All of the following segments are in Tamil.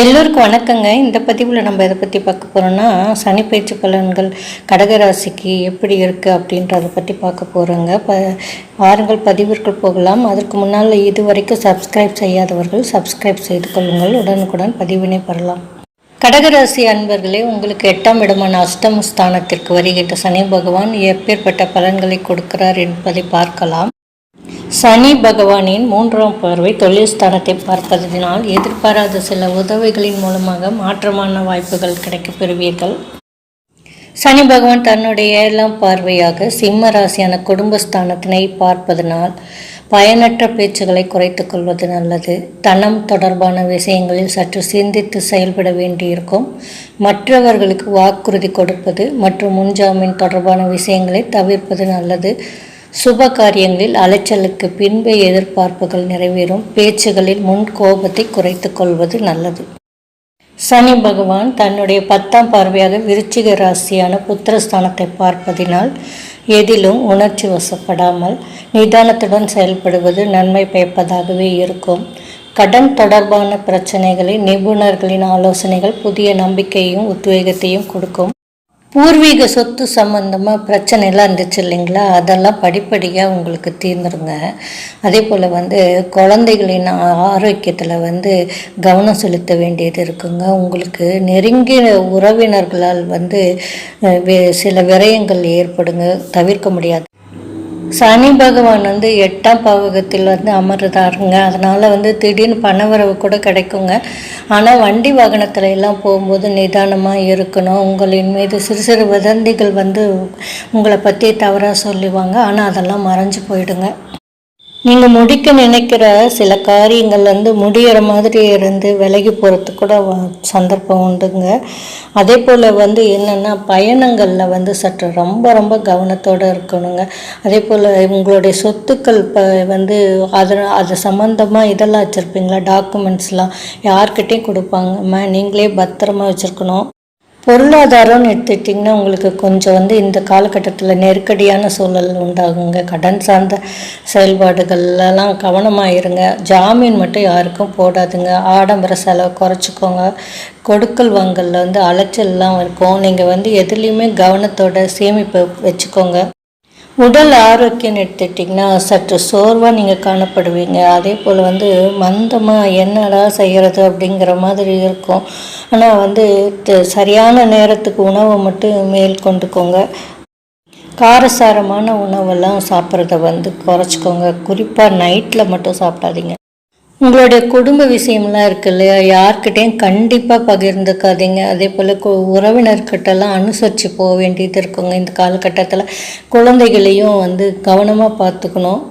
எல்லோருக்கும் வணக்கங்க. இந்த பதிவில் நம்ம இதை பற்றி பார்க்க போகிறோன்னா சனி பயிற்சி பலன்கள் கடகராசிக்கு எப்படி இருக்குது அப்படின்றத பற்றி பார்க்க போகிறோங்க ப வாருங்கள் பதிவிற்குள் போகலாம். அதற்கு முன்னால் இது வரைக்கும் சப்ஸ்கிரைப் செய்யாதவர்கள் சப்ஸ்கிரைப் செய்து கொள்ளுங்கள். உடனுக்குடன் பதிவினை பெறலாம். கடகராசி அன்பர்களே உங்களுக்கு எட்டாம் இடமான அஷ்டம ஸ்தானத்திற்கு வருகின்ற சனி பகவான் எப்பேற்பட்ட பலன்களை கொடுக்கிறார் என்பதை பார்க்கலாம். சனி பகவானின் மூன்றாம் பார்வை தொழில் ஸ்தானத்தை பார்ப்பதனால் எதிர்பாராத சில உதவிகளின் மூலமாக மாற்றமான வாய்ப்புகள் கிடைக்கப் பெறுவீர்கள். சனி பகவான் தன்னுடைய ஏழாம் பார்வையாக சிம்ம ராசியான குடும்பஸ்தானத்தினை பார்ப்பதனால் பயனற்ற பேச்சுகளை குறைத்து கொள்வது நல்லது. தனம் தொடர்பான விஷயங்களில் சற்று சிந்தித்து செயல்பட வேண்டியிருக்கும். மற்றவர்களுக்கு வாக்குறுதி கொடுப்பது மற்றும் முன்ஜாமீன் தொடர்பான விஷயங்களை தவிர்ப்பது நல்லது. சுப காரியங்களில் அலைச்சலுக்கு பின்பே எதிர்பார்ப்புகள் நிறைவேறும். பேச்சுகளில் முன் கோபத்தை குறைத்துக் கொள்வது நல்லது. சனி பகவான் தன்னுடைய பத்தாம் பார்வையாக விருச்சிக ராசியான புத்திரஸ்தானத்தை பார்ப்பதினால் எதிலும் உணர்ச்சி வசப்படாமல் நிதானத்துடன் செயல்படுவது நன்மை பயப்பதாகவே இருக்கும். கடன் தொடர்பான பிரச்சனைகளை நிபுணர்களின் ஆலோசனைகள் புதிய நம்பிக்கையும் உத்வேகத்தையும் கொடுக்கும். பூர்வீக சொத்து சம்மந்தமாக பிரச்சனைலாம் இருந்துச்சு இல்லைங்களா? அதெல்லாம் படிப்படியாக உங்களுக்கு தீர்ந்துருங்க. அதே போல் வந்து குழந்தைகளின் ஆரோக்கியத்தில் வந்து கவனம் செலுத்த வேண்டியது இருக்குங்க. உங்களுக்கு நெருங்கிய உறவினர்களால் வந்து சில விரயங்கள் ஏற்படுங்க. தவிர்க்க முடியாது சனி பகவான் வந்து எட்டாம் பாவகத்தில் வந்து அமர்றதாருங்க அதனால் வந்து திடீர்னு பணவரவு கூட கிடைக்குங்க. ஆனால் வண்டி வாகனத்துல எல்லாம் போகும்போது நிதானமாக இருக்கணும். உங்களின் மீது சிறு சிறு வதந்திகள் வந்து உங்களை பற்றி தவறாக சொல்லுவாங்க. ஆனால் அதெல்லாம் மறைஞ்சு போயிடுங்க. நீங்கள் முடிக்க நினைக்கிற சில காரியங்கள் வந்து முடியிற மாதிரி இருந்து விலகி போகிறதுக்கு கூட சந்தர்ப்பம் உண்டுங்க. அதே போல் வந்து என்னென்னா பயணங்களில் வந்து சற்று ரொம்ப ரொம்ப கவனத்தோடு இருக்கணுங்க. அதே போல் உங்களுடைய சொத்துக்கள் இப்போ வந்து அது அது சம்மந்தமாக இதெல்லாம் வச்சுருப்பீங்களா? டாக்குமெண்ட்ஸ்லாம் யார்கிட்டையும் கொடுப்பாங்கம்மா நீங்களே பத்திரமா வச்சுருக்கணும். பொருளாதாரம்னு எடுத்துக்கிட்டிங்கன்னா உங்களுக்கு கொஞ்சம் வந்து இந்த காலகட்டத்தில் நெருக்கடியான சூழல் உண்டாகுங்க. கடன் சார்ந்த செயல்பாடுகள்லாம் கவனமாக இருங்க ஜாமீன் மட்டும் யாருக்கும் போடாதுங்க. ஆடம்பர செலவு குறைச்சிக்கோங்க. கொடுக்கல் வாங்கலில் வந்து அலைச்சல்லாம் இருக்கும். நீங்கள் வந்து எதுலேயுமே கவனத்தோட சேமிப்பு வச்சுக்கோங்க. உடல் ஆரோக்கியம் எடுத்துட்டிங்கன்னா சற்று சோர்வாக நீங்கள் காணப்படுவீங்க. அதே போல் வந்து மந்தமாக என்னடா செய்கிறது அப்படிங்கிற மாதிரி இருக்கும். ஆனால் வந்து சரியான நேரத்துக்கு உணவை மட்டும் மேல் கொண்டுக்கோங்க. காரசாரமான உணவெல்லாம் சாப்பிட்றத வந்து குறைச்சிக்கோங்க. குறிப்பாக நைட்டில் மட்டும் சாப்பிடாதீங்க. உங்களுடைய குடும்ப விஷயம்லாம் இருக்கு இல்லையா? யார்கிட்டையும் கண்டிப்பாக பகிர்ந்துக்காதீங்க. அதே போல் உறவினர்கிட்டலாம் அனுசரித்து போக வேண்டியது இருக்குங்க. இந்த காலகட்டத்தில் குழந்தைகளையும் வந்து கவனமாக பார்த்துக்கணும்.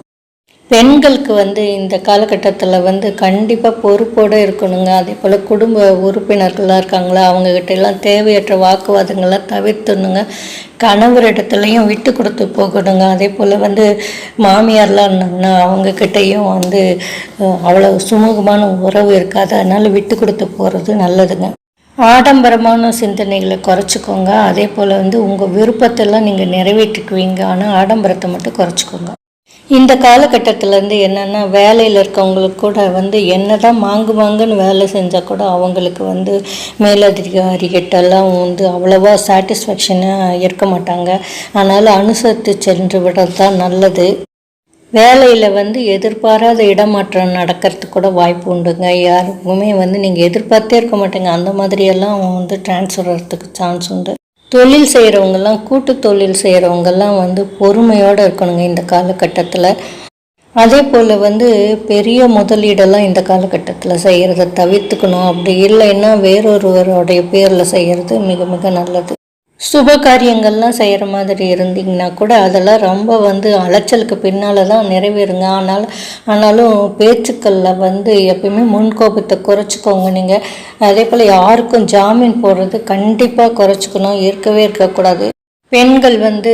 பெண்களுக்கு வந்து இந்த காலகட்டத்தில் வந்து கண்டிப்பாக பொறுப்போடு இருக்கணுங்க. அதே போல் குடும்ப உறுப்பினர்களாக இருக்காங்களா அவங்கக்கிட்ட எல்லாம் தேவையற்ற வாக்குவாதங்கள்லாம் தவிர்த்துணுங்க. கணவரிடத்துலையும் விட்டு கொடுத்து போகணுங்க. அதே போல் வந்து மாமியார்லாம் இருந்தாங்கன்னா அவங்கக்கிட்டேயும் வந்து அவ்வளோ சுமூகமான உறவு இருக்காது. அதனால் விட்டு கொடுத்து போகிறது நல்லதுங்க. ஆடம்பரமான சிந்தனைகளை குறைச்சிக்கோங்க. அதே போல் வந்து உங்கள் விருப்பத்தெல்லாம் நீங்கள் நிறைவேற்றிக்குவீங்க. ஆனால் ஆடம்பரத்தை மட்டும் குறைச்சிக்கோங்க. இந்த காலகட்டத்தில் வந்து என்னென்னா வேலையில் இருக்கவங்களுக்கு கூட வந்து என்னதான் மாங்கு மாங்குன்னு வேலை செஞ்சால் கூட அவங்களுக்கு வந்து மேலதிகாரிகிட்டெல்லாம் வந்து அவ்வளோவா சாட்டிஸ்ஃபேக்ஷனாக இருக்க மாட்டாங்க. அதனால் அனுசரித்து சென்று விடுறது தான் நல்லது. வேலையில் வந்து எதிர்பாராத இடமாற்றம் நடக்கிறதுக்கு கூட வாய்ப்பு உண்டுங்க. யாருக்குமே வந்து நீங்கள் எதிர்பார்த்தே இருக்க மாட்டீங்க. அந்த மாதிரியெல்லாம் வந்து ட்ரான்ஸ்ஃபர் வரத்துக்கு சான்ஸ் உண்டு. தொழில் செய்கிறவங்கெல்லாம் கூட்டு தொழில் செய்கிறவங்கெல்லாம் வந்து பொறுமையோடு இருக்கணுங்க இந்த காலகட்டத்தில். அதே போல் வந்து பெரிய முதலீடெல்லாம் இந்த காலகட்டத்தில் செய்கிறத தவிர்த்துக்கணும். அப்படி இல்லைன்னா வேறொருவருடைய பேரில் செய்கிறது மிக மிக நல்லது. சுப காரியங்கள்லாம் செய்கிற மாதிரி இருந்தீங்கன்னா கூட அதெல்லாம் ரொம்ப வந்து அலைச்சலுக்கு பின்னால் தான் நிறைவேறுங்க. ஆனால் ஆனாலும் பேச்சுக்களில் வந்து எப்பயுமே முன்கோபத்தை குறைச்சிக்கோங்க நீங்கள் அதே போல் யாருக்கும் ஜாமீன் போடுறது கண்டிப்பாக குறைச்சிக்கணும். இருக்கவே இருக்கக்கூடாது. பெண்கள் வந்து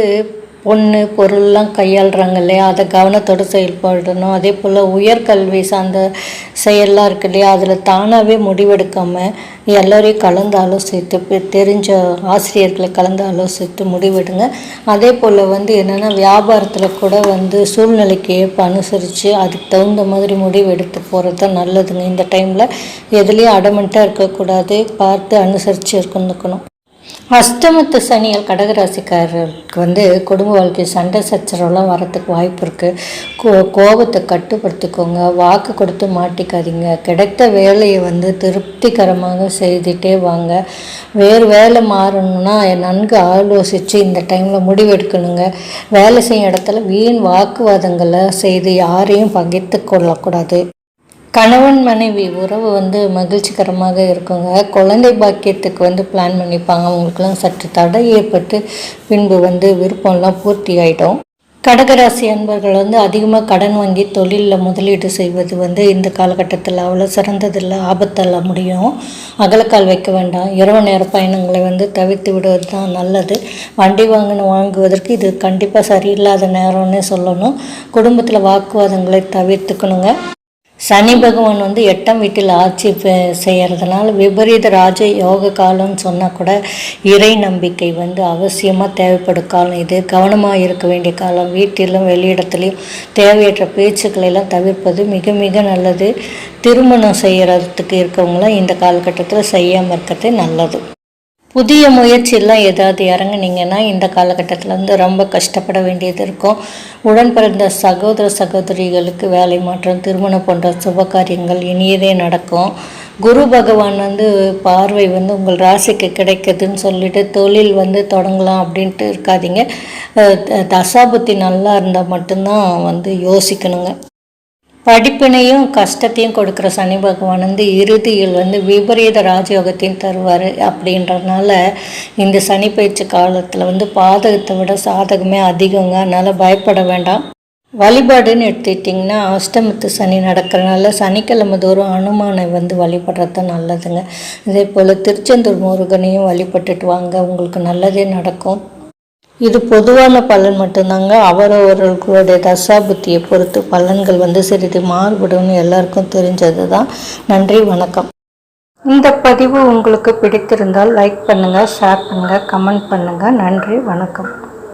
பொண்ணு பொருள்லாம் கையாளுறாங்க இல்லையா அதை கவனத்தோடு செயல்படணும். அதே போல் உயர்கல்வி சார்ந்த செயல்லாம் இருக்கு இல்லையா? அதில் தானாகவே முடிவெடுக்காமல் எல்லோரையும் கலந்து ஆலோசித்து தெரிஞ்ச ஆசிரியர்களை கலந்து ஆலோசித்து முடிவெடுங்க. அதே போல் வந்து என்னென்னா வியாபாரத்தில் கூட வந்து சூழ்நிலைக்கு ஏற்ப அனுசரித்து அதுக்கு தகுந்த மாதிரி முடிவெடுத்து போகிறது தான் நல்லதுங்க. இந்த டைமில் எதுலேயும் அடமெண்ட்டாக இருக்கக்கூடாது. பார்த்து அனுசரித்து இருக்கணும். அஷ்டமத்து சனியால் கடகராசிக்காரர்களுக்கு வந்து குடும்ப வாழ்க்கை சண்டை சச்சரவுலாம் வரத்துக்கு வாய்ப்பு இருக்குது கோ கோபத்தை கட்டுப்படுத்திக்கோங்க. வாக்கு கொடுத்து மாட்டிக்காதீங்க. கிடைத்த வேலையை வந்து திருப்திகரமாக செய்துட்டே வாங்க. வேறு வேலை மாறணும்னா நன்கு ஆலோசித்து இந்த டைமில் முடிவெடுக்கணுங்க. வேலை செய்யும் இடத்துல வீண் வாக்குவாதங்களை செய்து யாரையும் பகிர்ந்து கொள்ளக்கூடாது. கணவன் மனைவி உறவு வந்து மகிழ்ச்சிகரமாக இருக்குங்க. குழந்தை பாக்கியத்துக்கு வந்து பிளான் பண்ணிப்பாங்க. அவங்களுக்குலாம் சற்று தடை ஏற்பட்டு பின்பு வந்து விருப்பம்லாம் பூர்த்தி ஆகிடும் கடகராசி அன்பர்கள் வந்து அதிகமாக கடன் வாங்கி தொழிலில் முதலீடு செய்வது வந்து இந்த காலகட்டத்தில் அவ்வளோ சிறந்ததில்லை. ஆபத்தெல்லாம் முடியும். அகலக்கால் வைக்க வேண்டாம். இரவு நேர பயணங்களை வந்து தவிர்த்து விடுவது தான் நல்லது. வண்டி வாங்கின வாங்குவதற்கு இது கண்டிப்பாக சரியில்லாத நேரம்னே சொல்லணும். குடும்பத்தில் வாக்குவாதங்களை தவிர்த்துக்கணுங்க. சனி பகவான் வந்து எட்டாம் வீட்டில் ஆட்சி பெ- விபரீத ராஜ யோக காலம்னு சொன்னால் கூட இறை நம்பிக்கை வந்து அவசியமாக தேவைப்படும் காலம் இது. கவனமாக இருக்க வேண்டிய காலம். வீட்டிலும் வெளியிடத்துலையும் தேவையற்ற பேச்சுக்களை எல்லாம் தவிர்ப்பது மிக மிக நல்லது. திருமணம் செய்கிறதுக்கு இருக்கவங்களாம் இந்த காலகட்டத்தில் செய்யாமல் இருக்கிறது நல்லது. புதிய முயற்சியெல்லாம் ஏதாவது இறங்குனீங்கன்னா இந்த காலகட்டத்தில் வந்து ரொம்ப கஷ்டப்பட வேண்டியது இருக்கும். உடன் பிறந்த சகோதர சகோதரிகளுக்கு வேலை மாற்றம் திருமணம் போன்ற சுப காரியங்கள் இனியதே நடக்கும். குரு பகவான் வந்து பார்வை வந்து உங்கள் ராசிக்கு கிடைக்குதுன்னு சொல்லிட்டு தொழில் வந்து தொடங்கலாம் அப்படின்ட்டு இருக்காதீங்க. தசாபுத்தி நல்லா இருந்தால் மட்டும்தான் வந்து யோசிக்கணுங்க. படிப்பினையும் கஷ்டத்தையும் கொடுக்குற சனி பகவான் வந்து இறுதியில் வந்து விபரீத ராஜயோகத்தையும் தருவார் அப்படின்றதுனால இந்த சனி பயிற்சி காலத்தில் வந்து பாதகத்தை விட சாதகமே அதிகங்க. அதனால் பயப்பட வேண்டாம். வழிபாடுன்னு எடுத்துக்கிட்டிங்கன்னா அஷ்டமத்து சனி நடக்கிறனால சனிக்கிழமை தோறும் அனுமானை வந்து வழிபடுறது தான் நல்லதுங்க. இதே போல் திருச்செந்தூர் முருகனையும் வழிபட்டுட்டு வாங்க. உங்களுக்கு நல்லதே நடக்கும். இது பொதுவான பலன் மட்டும்தாங்க. அவரவர்களுடைய தசாபுத்தியை பொறுத்து பலன்கள் வந்து சிறிது மாறுபடும்னு எல்லாருக்கும் தெரிஞ்சது தான் நன்றி வணக்கம். இந்த பதிவு உங்களுக்கு பிடித்திருந்தால் லைக் பண்ணுங்கள் ஷேர் பண்ணுங்கள் கமெண்ட் பண்ணுங்கள் நன்றி வணக்கம்.